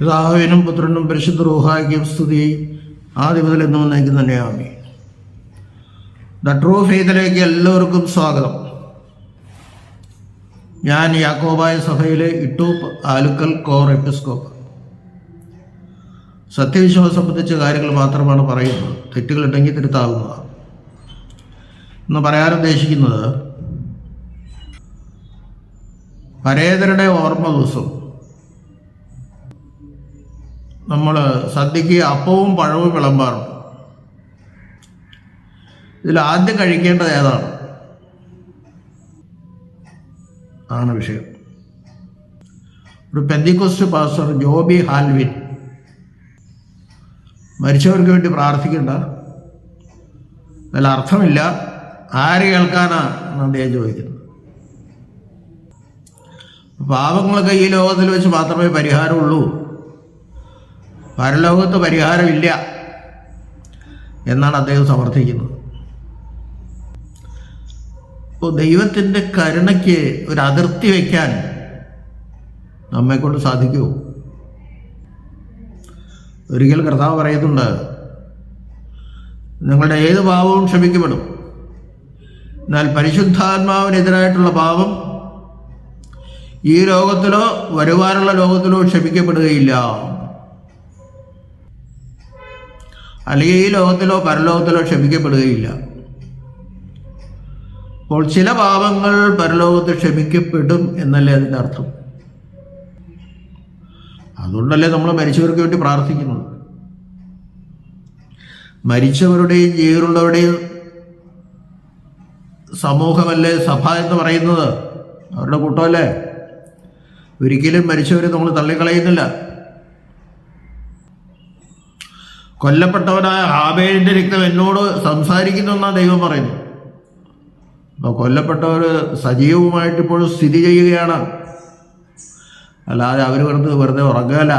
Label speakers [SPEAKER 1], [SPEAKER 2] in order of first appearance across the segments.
[SPEAKER 1] പിതാവിനും പുത്രനും പരിശുദ്ധ റൂഹായിക്കും സ്തുതി. ആദ്യ മുതൽ എന്നും നയിക്കുന്ന തന്നെയാമി. ദ ട്രൂ ഫെയ്ത്തിലേക്ക് എല്ലാവർക്കും സ്വാഗതം. ഞാൻ യാക്കോബായ സഭയിലെ ഇട്ടൂപ്പ് ആലുക്കൽ കോർ എപ്പിസ്കോപ്പ് സത്യവിശ്വാസം സംബന്ധിച്ച കാര്യങ്ങൾ മാത്രമാണ് പറയുന്നത്. തെറ്റുകളുണ്ടെങ്കിൽ തിരുത്താവുന്നതാണ് എന്ന് പറയാൻ ഉദ്ദേശിക്കുന്നത് പരേതരുടെ ഓർമ്മ ദിവസം. നമ്മൾ സദ്യക്ക് അപ്പവും പഴവും വിളമ്പാറുണ്ട്. ഇതിൽ ആദ്യം കഴിക്കേണ്ടത് ഏതാണ്? ആണ് വിഷയം. ഒരു പെന്തിക്കോസ്റ്റ് പാസ്റ്റർ ജോബി ഹാൽവിൻ മരിച്ചവർക്ക് വേണ്ടി പ്രാർത്ഥിക്കണ്ട. നല്ല അർത്ഥമില്ല. ആര് കേൾക്കാനാ എന്ന് അദ്ദേഹം ചോദിക്കുന്നത്. പാപങ്ങളൊക്കെ ഈ ലോകത്തിൽ വെച്ച് മാത്രമേ പരിഹാരമുള്ളൂ. പരലോകത്ത് പരിഹാരമില്ല എന്നാണ് അദ്ദേഹം സമർത്ഥിക്കുന്നത്. ഇപ്പോൾ ദൈവത്തിന്റെ കരുണയ്ക്ക് ഒരു അതിർത്തി വയ്ക്കാൻ നമ്മെക്കൊണ്ട് സാധിക്കുമോ? ഒരിക്കൽ കർത്താവ് പറയുന്നുണ്ട് നിങ്ങളുടെ ഏത് പാപവും ക്ഷമിക്കപ്പെടും. എന്നാൽ പരിശുദ്ധാത്മാവിനെതിരായിട്ടുള്ള പാപം ഈ ലോകത്തിലോ വരുവാനുള്ള ലോകത്തിലോ ക്ഷമിക്കപ്പെടുകയില്ല. അല്ലെങ്കിൽ ഈ ലോകത്തിലോ പരലോകത്തിലോ ക്ഷമിക്കപ്പെടുകയില്ല. അപ്പോൾ ചില പാപങ്ങൾ പരലോകത്ത് ക്ഷമിക്കപ്പെടും എന്നല്ലേ അതിന്റെ അർത്ഥം? അതുകൊണ്ടല്ലേ നമ്മൾ മരിച്ചവർക്ക് വേണ്ടി പ്രാർത്ഥിക്കുന്നത്. മരിച്ചവരുടെയും ജീവനുള്ളവരുടെയും സമൂഹമല്ലേ സഭ എന്ന് പറയുന്നത്? അവരുടെ കൂട്ടമല്ലേ? ഒരിക്കലും മരിച്ചവരെ നമ്മൾ തള്ളിക്കളയുന്നില്ല. കൊല്ലപ്പെട്ടവനായ ഹാബേലിന്റെ രക്തം എന്നോട് സംസാരിക്കുന്നു എന്നാണ് ദൈവം പറയുന്നു. അപ്പോൾ കൊല്ലപ്പെട്ടവർ സജീവമായിട്ട് ഇപ്പോഴും സ്ഥിതി ചെയ്യുകയാണ്. അല്ലാതെ അവർ വെറുതെ വെറുതെ ഉറങ്ങുകയല്ല.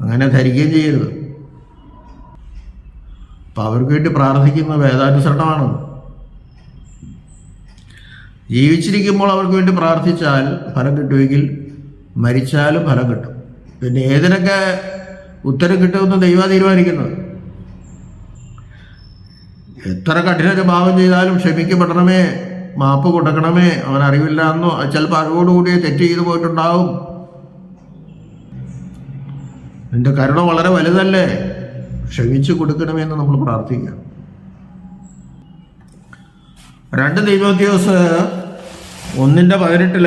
[SPEAKER 1] അങ്ങനെ ധരിക്കുകയും ചെയ്യരുത്. അപ്പം അവർക്ക് വേണ്ടി പ്രാർത്ഥിക്കുന്ന വേദാനുസരണമാണ്. ജീവിച്ചിരിക്കുമ്പോൾ അവർക്ക് വേണ്ടി പ്രാർത്ഥിച്ചാൽ ഫലം കിട്ടുമെങ്കിൽ മരിച്ചാലും ഫലം കിട്ടും. പിന്നെ ഏതിനൊക്കെ ഉത്തരം കിട്ടുമെന്ന് ദൈവ തീരുമാനിക്കുന്നത് എത്ര കഠിന ഭാവം ചെയ്താലും ക്ഷമിക്കപ്പെടണമേ മാപ്പ് കൊടുക്കണമേ അവൻ അറിവില്ല എന്നോ ചിലപ്പോൾ അറിവോടുകൂടി തെറ്റ് ചെയ്തു പോയിട്ടുണ്ടാവും. എന്റെ കരുണ വളരെ വലുതല്ലേ? ക്ഷമിച്ചു കൊടുക്കണമേ എന്ന് നമ്മൾ പ്രാർത്ഥിക്കാം രണ്ട് ദൈവോദ്യോസ് ഒന്നിന്റെ പതിനെട്ടിൽ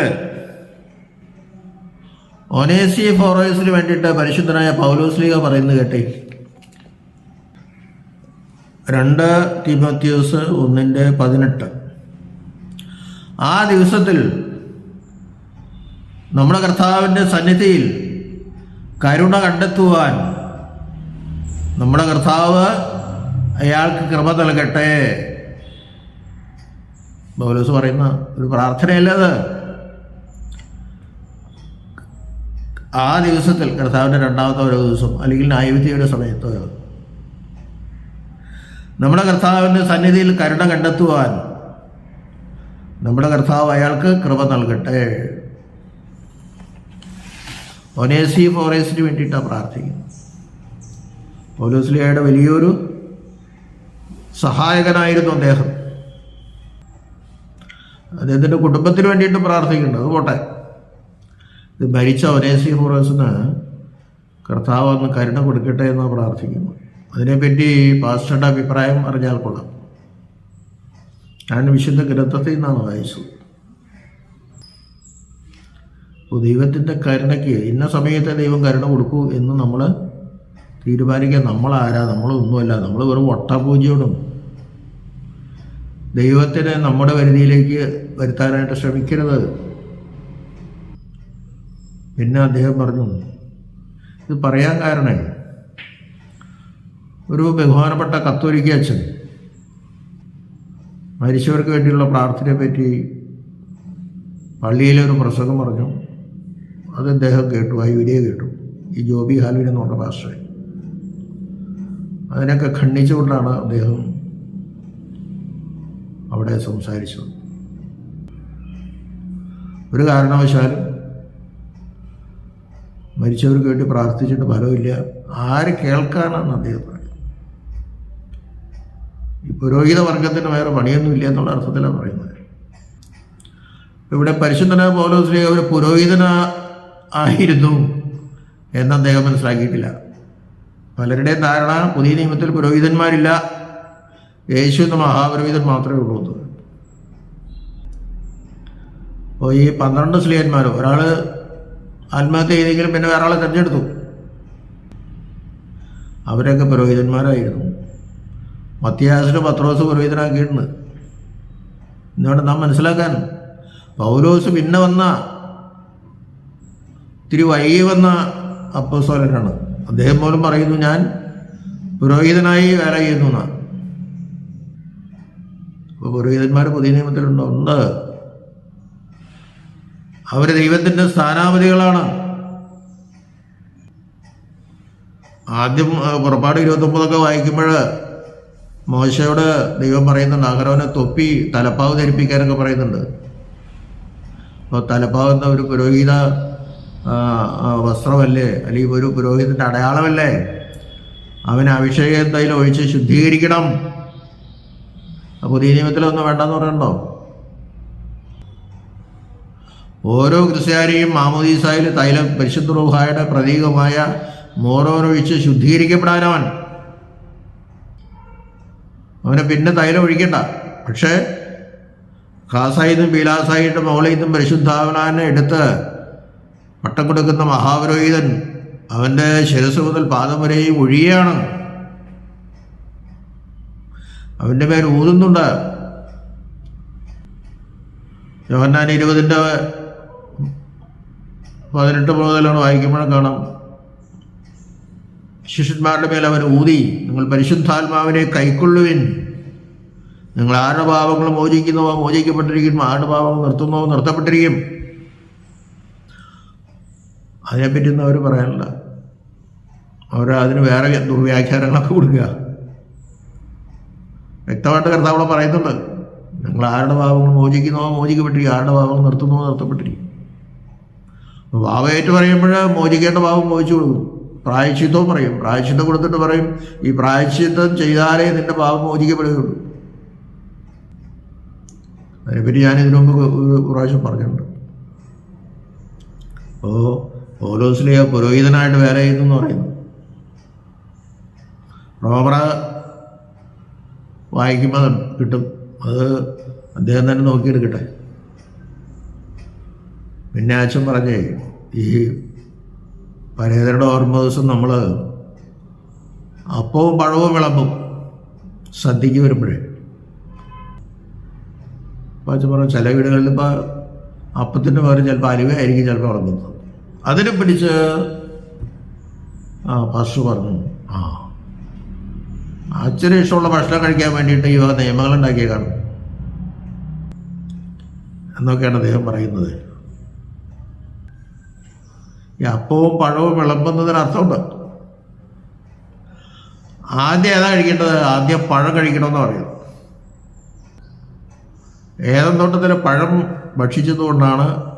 [SPEAKER 1] ഒനേസി ഫോറോയസിന് വേണ്ടിയിട്ട് പരിശുദ്ധനായ പൗലോസ്ലിക പറയുന്നത് കേട്ടേ. രണ്ട് തിമത്യൂസ് ഒന്നിന്റെ പതിനെട്ട്. ആ ദിവസത്തിൽ നമ്മുടെ കർത്താവിന്റെ സന്നിധിയിൽ കരുണ കണ്ടെത്തുവാൻ നമ്മുടെ കർത്താവ് അയാൾക്ക് കൃപ നൽകട്ടെ. പൗലോസ് പറയുന്ന ഒരു പ്രാർത്ഥനയല്ല അത് ആ ദിവസത്തിൽ കർത്താവിന്റെ രണ്ടാമത്തെ ഓരോ ദിവസം അല്ലെങ്കിൽ നായവിധ്യയുടെ സമയത്ത് നമ്മുടെ കർത്താവിന്റെ സന്നിധിയിൽ കരുണ കണ്ടെത്തുവാൻ നമ്മുടെ കർത്താവ് അയാൾക്ക് കൃപ നൽകട്ടെ. ഒനേസി ഫോറേസിന് വേണ്ടിയിട്ടാണ് പ്രാർത്ഥിക്കുന്നത്. പൗലോസ്ലിയയുടെ വലിയൊരു സഹായകനായിരുന്നു അദ്ദേഹം. അദ്ദേഹത്തിന്റെ കുടുംബത്തിന് വേണ്ടിയിട്ട് പ്രാർത്ഥിക്കുന്നുണ്ട്. അത് പോട്ടെ. ഇത് ഭരിച്ച ഒനേസി ഫോറേസിന് കർത്താവ് അന്ന് കരുണ കൊടുക്കട്ടെ എന്ന് പ്രാർത്ഥിക്കുന്നു. അതിനെപ്പറ്റി പാസ്റ്ററുടെ അഭിപ്രായം അറിഞ്ഞാൽ കൊള്ളാം. ഞാൻ വിശുദ്ധ ഗ്രന്ഥത്തിൽ നിന്നാണ് വായിച്ചത്. അപ്പോൾ ദൈവത്തിന്റെ കരുണയ്ക്ക് ഇന്ന സമയത്തെ ദൈവം കരുണ കൊടുക്കൂ എന്ന് നമ്മൾ തീരുമാനിക്കാൻ നമ്മളാരാ? നമ്മളൊന്നുമല്ല. നമ്മൾ വെറും ഒട്ടപൂജയോടും ദൈവത്തിനെ നമ്മുടെ പരിധിയിലേക്ക് വരുത്താനായിട്ട് ശ്രമിക്കരുത്. പിന്നെ അദ്ദേഹം പറഞ്ഞു ഇത് പറയാൻ കാരണം ഒരു ബഹുമാനപ്പെട്ട കത്തോലിക്ക അച്ഛൻ മരിച്ചവർക്ക് വേണ്ടിയുള്ള പ്രാർത്ഥനയെ പറ്റി പള്ളിയിലെ ഒരു പ്രസംഗം പറഞ്ഞു. അത് അദ്ദേഹം കേട്ടു ആ വീഡിയോ കേട്ടു. ഈ ജോബി ഹാൽവിൻ എന്ന് പറഞ്ഞ പാസ്റ്റർ അതിനൊക്കെ ഖണ്ഡിച്ചുകൊണ്ടാണ് അദ്ദേഹം അവിടെ സംസാരിച്ചത്. ഒരു കാരണവശാലും മരിച്ചവർക്ക് വേണ്ടി പ്രാർത്ഥിച്ചിട്ട് ഫലമില്ല. ആര് കേൾക്കാനാണ് അദ്ദേഹം പറയുന്നത്? ഈ പുരോഹിത വർഗത്തിന് വേറെ പണിയൊന്നുമില്ല എന്നുള്ള അർത്ഥത്തിലാണ് പറയുന്നത്. ഇവിടെ പരിശുദ്ധനായ ശ്രീ ഒരു പുരോഹിതന ആയിരുന്നു എന്ന് അദ്ദേഹം മനസ്സിലാക്കിയിട്ടില്ല. പലരുടെയും ധാരണ പുതിയ നിയമത്തിൽ പുരോഹിതന്മാരില്ല. യേശു എന്ന മഹാപുരോഹിതൻ മാത്രമേ ഉള്ളൂ. അപ്പോൾ ഈ പന്ത്രണ്ട് സ്ത്രീയന്മാർ ഒരാൾ ആത്മഹത്യ ചെയ്തെങ്കിലും പിന്നെ വേറെ ആളെ തിരഞ്ഞെടുത്തു. അവരൊക്കെ പുരോഹിതന്മാരായിരുന്നു. മത്യാസിന് പത്രോസ് പുരോഹിതനാക്കിയിട്ടുണ്ട്. ഇന്നുകൊണ്ട് നാം മനസ്സിലാക്കാൻ പൗലോസ് പിന്നെ വന്ന ഇത്തിരി വൈകി വന്ന അപ്പോസ്തലനാണ്. അദ്ദേഹം പോലും പറയുന്നു ഞാൻ പുരോഹിതനായി വേല ചെയ്യുന്നു എന്നാണ്. അപ്പോൾ പുരോഹിതന്മാർ പുതിയ നിയമത്തിലുണ്ടോ. ഉണ്ട് അവർ ദൈവത്തിന്റെ സ്ഥാനാപതികളാണ്. ആദ്യം പുറപ്പാട് ഇരുപത്തൊമ്പതൊക്കെ വായിക്കുമ്പോൾ മോശയോട് ദൈവം പറയുന്നുണ്ട് അഹരോനെ തൊപ്പി തലപ്പാവ് ധരിപ്പിക്കാനൊക്കെ പറയുന്നുണ്ട്. അപ്പോൾ തലപ്പാവ് എന്ന ഒരു പുരോഹിത വസ്ത്രമല്ലേ? അല്ലെങ്കിൽ ഒരു പുരോഹിതന്റെ അടയാളമല്ലേ? അവന് അഭിഷേകം തൈലം ഒഴിച്ച് ശുദ്ധീകരിക്കണം. പുതിയ നിയമത്തിലൊന്നും വേണ്ടെന്ന് പറയണ്ടോ ഓരോ ക്രിസ്ത്യാനിയും മാമോദീസായിൽ തൈല പരിശുദ്ധ റൂഹായുടെ പ്രതീകമായ മോറോനൊഴിച്ച് ശുദ്ധീകരിക്കപ്പെടാനവൻ. അവനെ പിന്നെ തൈലം ഒഴിക്കണ്ട. പക്ഷേ ഖാസായിന്നും ബീലാസായിട്ടും മൗളയിന്നും പരിശുദ്ധാവനാനെ എടുത്ത് പട്ടം കൊടുക്കുന്ന മഹാപുരോഹിതൻ അവന്റെ ശിരസ് മുതൽ പാദം വരെയും ഒഴിയാണ്. അവന്റെ പേര് ഊതുന്നുണ്ട്. യോഹന്നാൻ ഇരുപതിന്റെ പതിനെട്ട് മുതലാണ് വായിക്കുമ്പോഴും കാണാം. ശിഷ്യന്മാരുടെ മേൽ അവൻ ഊതി നിങ്ങൾ പരിശുദ്ധാത്മാവിനെ കൈക്കൊള്ളുവിൻ. നിങ്ങൾ ആരുടെ പാപങ്ങൾ മോചിക്കുന്നുവോ മോചിക്കപ്പെട്ടിരിക്കും ആരുടെ പാപങ്ങൾ നിർത്തുന്നവോ നിർത്തപ്പെട്ടിരിക്കും? അതിനെപ്പറ്റി ഒന്നും അവർ പറയാനില്ല. അവർ അതിന് വേറെ ദുർവ്യാഖ്യാനങ്ങളൊക്കെ കൊടുക്കുക. വ്യക്തമായിട്ട് കർത്താവളെ പറയുന്നുണ്ട് നിങ്ങൾ ആരുടെ പാപങ്ങൾ മോചിക്കുന്നവോ മോചിക്കപ്പെട്ടിരിക്കും ആരുടെ പാപങ്ങൾ നിർത്തുന്നവോ നിർത്തപ്പെട്ടിരിക്കും. അപ്പോൾ പറയുമ്പോൾ മോചിക്കേണ്ട ഭാവം മോചിച്ചു കൊടുക്കും. പ്രായശ്ചിത്തവും പറയും. പ്രായശ്ചിത്തം കൊടുത്തിട്ട് പറയും ഈ പ്രായശ്ചിത്തം ചെയ്താലേ നിന്റെ ഭാവം മോചിക്കപ്പെടുകയുള്ളൂ. അതിനെപ്പറ്റി ഞാൻ ഇതിനു മുമ്പ് ഒരു പ്രാവശ്യം പറഞ്ഞിട്ടുണ്ട്. ഓ പൗലോസ്ലിയ പുരോഹിതനായിട്ട് വേല ചെയ്യുന്നു പറയുന്നു. റോമറ വായിക്കുമ്പോൾ കിട്ടും. അത് അദ്ദേഹം തന്നെ നോക്കിയെടുക്കട്ടെ. പിന്നെ അച്ഛൻ പറഞ്ഞേ ഈ പരേതരുടെ ഓർമ്മ ദിവസം നമ്മൾ അപ്പവും പഴവും വിളമ്പും സദ്യക്ക് വരുമ്പോഴേ. അപ്പോൾ അച്ഛൻ പറഞ്ഞു ചില വീടുകളിൽ ഇപ്പോൾ അപ്പത്തിന്റെ പകരം ചിലപ്പോൾ അലുവയായിരിക്കും ചിലപ്പോൾ വിളമ്പുന്നത്. അതിനെ പിടിച്ച് ആ പാസ്റ്റർ പറഞ്ഞു ആ അച്ഛന് ഇഷ്ടമുള്ള ഭക്ഷണം കഴിക്കാൻ വേണ്ടിയിട്ട് ഈ വക നിയമങ്ങൾ ഉണ്ടാക്കിയേക്കാണ് എന്നൊക്കെയാണ് അദ്ദേഹം പറയുന്നത്. ഈ അപ്പവും പഴവും വിളമ്പുന്നതിന് അർത്ഥമുണ്ട്. ആദ്യം ഏതാ കഴിക്കേണ്ടത്? ആദ്യം പഴം കഴിക്കണമെന്ന് പറയുന്നു ഏതം തോട്ടത്തിലെ പഴം ഭക്ഷിച്ചതുകൊണ്ടാണ്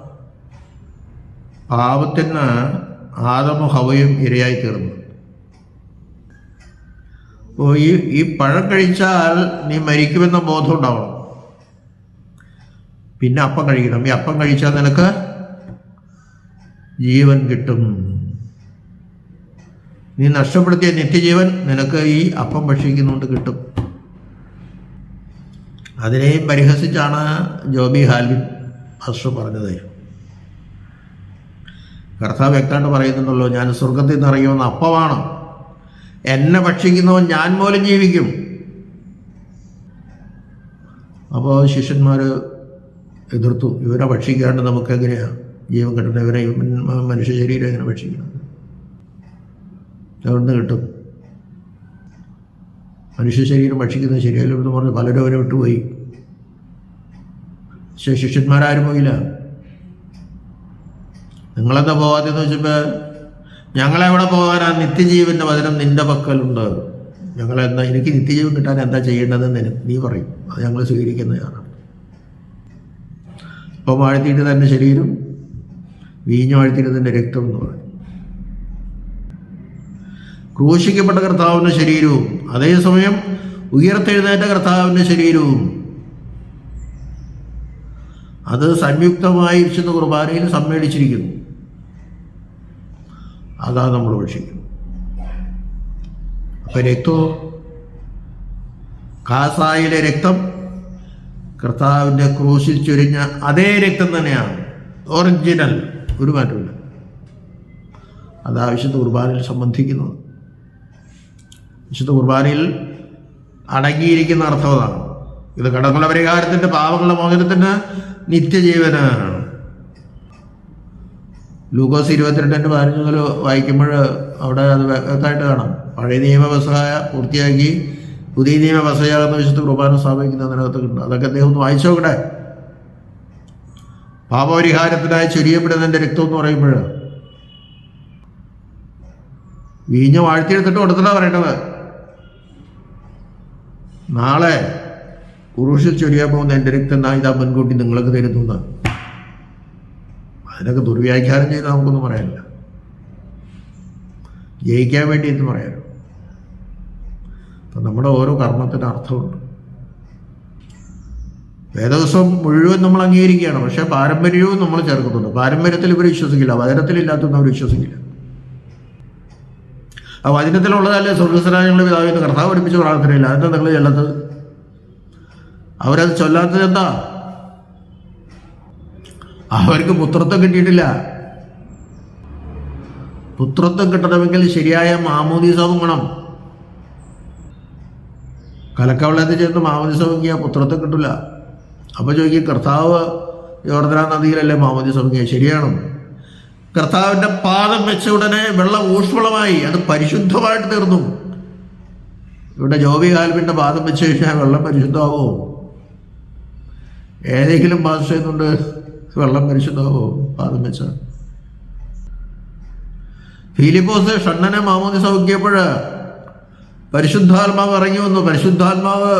[SPEAKER 1] പാപത്തിന് ആദമ ഹവയും ഇരയായി തീർന്നത്. അപ്പോൾ ഈ ഈ പഴം കഴിച്ചാൽ നീ മരിക്കുമെന്ന ബോധം ഉണ്ടാവണം. പിന്നെ അപ്പം കഴിക്കണം. ഈ അപ്പം കഴിച്ചാൽ നിനക്ക് ജീവൻ കിട്ടും. നീ നഷ്ടപ്പെടുത്തിയ നിത്യജീവൻ നിനക്ക് ഈ അപ്പം ഭക്ഷിക്കുന്നുകൊണ്ട് കിട്ടും. അതിനെയും പരിഹസിച്ചാണ് ജോബി ഹാൽവിൻ ഫസ്റ്റ് പറഞ്ഞത്. കർത്താവ് വ്യക്തമായിട്ട് പറയുന്നുണ്ടല്ലോ ഞാൻ സ്വർഗത്തിൽ നിന്ന് ഇറങ്ങിയ അപ്പമാണ്. എന്നെ ഭക്ഷിക്കുന്നവൻ ഞാൻ പോലും ജീവിക്കും. അപ്പോൾ ശിഷ്യന്മാർ എതിർത്തു ഇവരെ ഭക്ഷിക്കാണ്ട് നമുക്ക് എങ്ങനെയാണ് ജീവൻ കിട്ടുന്നവരെ മനുഷ്യ ശരീരം എങ്ങനെ ഭക്ഷിക്കണം? എവിടുന്ന് കിട്ടും. മനുഷ്യ ശരീരം ഭക്ഷിക്കുന്നത് ശരിയല്ല എന്ന് പറഞ്ഞ് പലരും അവനെ വിട്ടുപോയി. പക്ഷേ ശിഷ്യന്മാരാരും പോയില്ല. നിങ്ങളെന്താ പോവാത്തെന്ന് വെച്ചപ്പോൾ ഞങ്ങളെവിടെ പോകാനാ? നിത്യജീവന്റെ വചനം നിന്റെ പക്കലുണ്ട്. ഞങ്ങളെന്താ എനിക്ക് നിത്യജീവൻ കിട്ടാൻ എന്താ ചെയ്യേണ്ടതെന്ന് നിന- നീ പറയും. അത് ഞങ്ങൾ സ്വീകരിക്കുന്നതാണ്. ഇപ്പം വാഴ്ത്തിയിട്ട് തന്നെ ശരീരം വീഞ്ഞു വാഴ്ത്തിയിട്ട് തന്നെ രക്തം എന്ന് പറയും ക്രൂശിക്കപ്പെട്ട കർത്താവിന്റെ ശരീരവും അതേസമയം ഉയർത്തെഴുന്നേറ്റ കർത്താവിന്റെ ശരീരവും. അത് സംയുക്തമായി വിശുദ്ധ കുർബാനയിൽ സമ്മേളിച്ചിരിക്കുന്നു. അതാ നമ്മൾ ഭക്ഷിക്കുന്നത് അപ്പം രക്തമോ കാസായിലെ രക്തം കർത്താവിന്റെ ക്രൂശിൽ ചൊരിഞ്ഞ അതേ രക്തം തന്നെയാണ്. ഒറിജിനൽ. ഒരു മാറ്റമില്ല. അത് ആവശ്യത്തെ കുർബാനയിൽ സംബന്ധിക്കുന്നത് വിശുദ്ധ കുർബാനയിൽ അടങ്ങിയിരിക്കുന്ന അർത്ഥം അതാണ്. ഇത് കടങ്ങളുടെ പരിഹാരത്തിന്റെ പാവങ്ങളുടെ മോചനത്തിന് നിത്യജീവനാണ് ലൂക്കോസ് ഇരുപത്തിരണ്ടിന്റെ പതിനഞ്ച് മുതൽ വായിക്കുമ്പോൾ അവിടെ അത് വ്യക്തമായിട്ട് കാണാം. പഴയ നിയമവ്യവസായ പൂർത്തിയാക്കി പുതിയ നിയമവ്യവസായാകുന്ന വിശുദ്ധ കുർബാന സ്ഥാപിക്കുന്നതിനകത്ത് ഉണ്ട് അതൊക്കെ അദ്ദേഹം ഒന്ന് വായിച്ചു നോക്കട്ടെ. പാപപരിഹാരത്തിനായി ചൊരിയപ്പെടുന്നതിന്റെ രക്തം എന്ന് പറയുമ്പോൾ വീഞ്ഞ് വാഴ്ത്തിയെടുത്തിട്ട് കൊടുത്തിട്ടാ പറയേണ്ടത്. നാളെ കുറുഷിൽ ചൊരിയാൻ പോകുന്ന എന്റെ രക്തം നാ ഇതാ മുൻകൂട്ടി നിങ്ങൾക്ക് തരുന്നു അതിനൊക്കെ ദുർവ്യാഖ്യാനം ചെയ്ത് നമുക്കൊന്നും പറയാനില്ല. ജയിക്കാൻ വേണ്ടി എന്ന് പറയാനോ. അപ്പം നമ്മുടെ ഓരോ കർമ്മത്തിന് അർത്ഥമുണ്ട്. വേദവസം മുഴുവൻ നമ്മൾ അംഗീകരിക്കുകയാണ്. പക്ഷേ പാരമ്പര്യവും നമ്മൾ ചേർക്കുന്നുണ്ട്. പാരമ്പര്യത്തിൽ ഇവർ വിശ്വസിക്കില്ല. വചനത്തിലില്ലാത്തൊന്നും അവർ വിശ്വസിക്കില്ല. ആ വചനത്തിലുള്ളതല്ലേ സ്വർഗസ്വരാജങ്ങളുടെ എന്ന് കർത്താവ് പഠിപ്പിച്ച പ്രാർത്ഥനയില്ല. അതെന്താ നിങ്ങൾ ചെല്ലാത്തത് അവരത് ചൊല്ലാത്തത് എന്താ? അവർക്ക് പുത്രത്വം കിട്ടിയിട്ടില്ല. പുത്രത്വം കിട്ടണമെങ്കിൽ ശരിയായ മാമോദീസ വേണം. കലക്കവെള്ളത്തിൽ ചെന്ന് മാമോദീസ മുങ്ങിയ പുത്രത്വം കിട്ടില്ല അപ്പോൾ ചോദിക്കും കർത്താവ് യോർദ്ദന നദിയിലല്ലേ മാമതി മുങ്ങിയ ശരിയാണ്. കർത്താവിന്റെ പാദം വെച്ച ഉടനെ വെള്ളം ഊഷ്മളമായി അത് പരിശുദ്ധമായിട്ട് തീർന്നു. ഇവിടെ ജോബി കാൽവിന്റെ പാദം വെച്ച് കഴിഞ്ഞാൽ വെള്ളം പരിശുദ്ധമാവോ ഏതെങ്കിലും ഭാഷ ചെയ്യുന്നുണ്ട് വെള്ളം പരിശുദ്ധമാവോ പാദം വെച്ച. ഫിലിപ്പോസ് ഷണ്ണനെ മാമോദി സൗഖ്യപ്പോഴ് പരിശുദ്ധാത്മാവ് ഇറങ്ങി വന്നു പരിശുദ്ധാത്മാവ്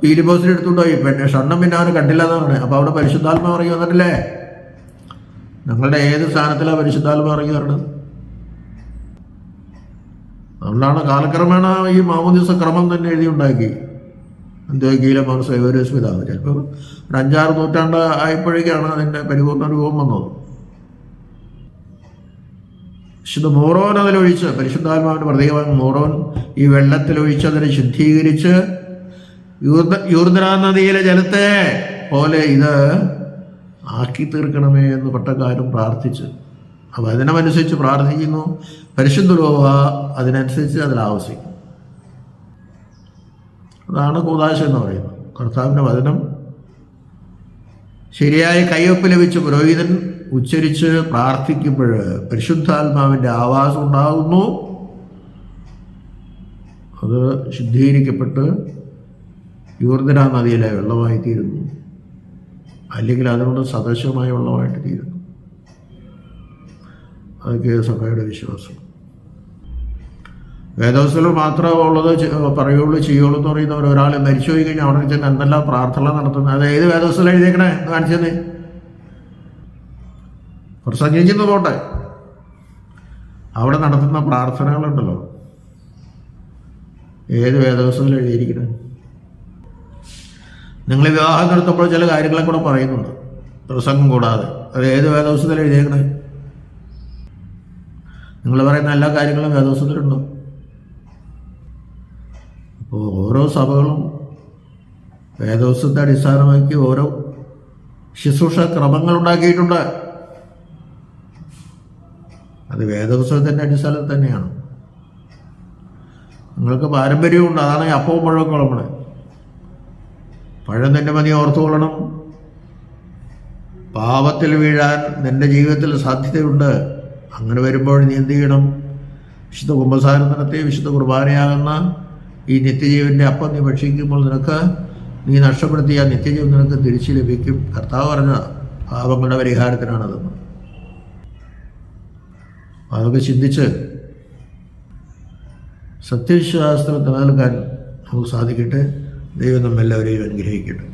[SPEAKER 1] ഫിലിപ്പോസിനെ എടുത്തുകൊണ്ടുപോയി പിന്നെ ഷണ്ണം പിന്നെ അവന് കണ്ടില്ല എന്ന് പറഞ്ഞു. അപ്പോൾ അവിടെ പരിശുദ്ധാത്മ ഇറങ്ങി വന്നിട്ടില്ലേ? നിങ്ങളുടെ ഏത് സ്ഥാനത്തിലാണ് പരിശുദ്ധാത്മ ഇറങ്ങി വരണത്? അതുകൊണ്ടാണ് കാലക്രമേണ ഈ മാമോദിവസ ക്രമം തന്നെ എഴുതി ഉണ്ടാക്കി. അന്ത്യോഗ്യയിലെ മനസ്സ് ഒരു സ്മിതാവ് ചിലപ്പോൾ ഒരു അഞ്ചാറ് നൂറ്റാണ്ട് ആയപ്പോഴേക്കാണ് അതിന്റെ പരിപൂർണ രൂപം വന്നത്. വിശുദ്ധ മോറോൻ അതിലൊഴിച്ച് പരിശുദ്ധാത്മാവിന്റെ പ്രതീകമായ മോറോൻ ഈ വെള്ളത്തിലൊഴിച്ച് അതിനെ ശുദ്ധീകരിച്ച് യൂർദ്രാ നദിയിലെ ജലത്തെ പോലെ ഇത് ആക്കി തീർക്കണമേ എന്ന് പട്ടക്കാരും പ്രാർത്ഥിച്ച്. ആ വചനമനുസരിച്ച് പ്രാർത്ഥിക്കുന്നു. പരിശുദ്ധ ലോക അതിനനുസരിച്ച് അതിൽ ആവശ്യിക്കും അതാണ് കൂതാശ എന്ന് പറയുന്നത്. കർത്താവിന്റെ വചനം ശരിയായ കയ്യൊപ്പ് ലഭിച്ച പുരോഹിതൻ ഉച്ചരിച്ച് പ്രാർത്ഥിക്കുമ്പോൾ പരിശുദ്ധാത്മാവിന്റെ ആവാസം ഉണ്ടാകുന്നു. അത് ശുദ്ധീകരിക്കപ്പെട്ട് യൂർദന നദിയിലെ വെള്ളമായി തീരുന്നു. അല്ലെങ്കിൽ അതിനോട് സദൃശമായ വെള്ളമായിട്ട് തീരുന്നു. അതൊക്കെ സഭയുടെ വിശ്വാസം. വേദവസ്ഥകൾ മാത്രമേ ഉള്ളത് പറയുള്ളൂ ചെയ്യുള്ളൂ എന്ന് പറയുന്നവർ ഒരാൾ മരിച്ചു പോയി കഴിഞ്ഞാൽ അവിടെ ചെന്ന് എന്തെല്ലാം പ്രാർത്ഥന നടത്തുന്നത് അത് ഏത് വേദവസ്ഥയിൽ എഴുതിയേക്കണേ? കാണിച്ചത് പ്രസംഗിക്കുന്നു പോട്ടെ. അവിടെ നടത്തുന്ന പ്രാർത്ഥനകളുണ്ടല്ലോ. ഏത് വേദവസ്ഥയിൽ എഴുതിയിരിക്കണേ? നിങ്ങൾ വിവാഹം നടത്തുമ്പോൾ ചില കാര്യങ്ങളെ കൂടെ പറയുന്നുണ്ട്. പ്രസംഗം കൂടാതെ. അത് ഏത് വേദവസ്ഥയിൽ എഴുതിയേക്കണേ? നിങ്ങൾ പറയുന്ന എല്ലാ കാര്യങ്ങളും വേദവസ്ഥത്തിലുണ്ടോ അപ്പോൾ ഓരോ സഭകളും വേദവസ്ഥത്തെ അടിസ്ഥാനമാക്കി ഓരോ ശുശ്രൂഷ ക്രമങ്ങൾ ഉണ്ടാക്കിയിട്ടുണ്ട് അത് വേദപുസ്തകത്തിന്റെ അടിസ്ഥാനത്തിൽ തന്നെയാണ്. നിങ്ങൾക്ക് പാരമ്പര്യമുണ്ട്. അതാണ് ഈ അപ്പവും പഴവും കുളമ്പണ് പഴം തന്നെ മതി ഓർത്തുകൊള്ളണം. പാപത്തിൽ വീഴാൻ നിന്റെ ജീവിതത്തിൽ സാധ്യതയുണ്ട്. അങ്ങനെ വരുമ്പോൾ നീ എന്ത് ചെയ്യണം? വിശുദ്ധ കുംഭസാരം വിശുദ്ധ കുർബാനയാകുന്ന ഈ നിത്യജീവന്റെ അപ്പം നീ ഭക്ഷിക്കുമ്പോൾ നിനക്ക് നീ നഷ്ടപ്പെടുത്തിയ നിത്യജീവൻ നിനക്ക് തിരിച്ചു ലഭിക്കും. കർത്താവ് പറഞ്ഞ പാപങ്ങളുടെ പരിഹാരത്തിനാണതെന്ന് അതൊക്കെ ചിന്തിച്ച് സത്യവിശ്വാസത്തിന് നിലനിൽക്കാൻ നമുക്ക് സാധിക്കട്ടെ. ദൈവം നമ്മെല്ലാവരെയും അനുഗ്രഹിക്കട്ടെ.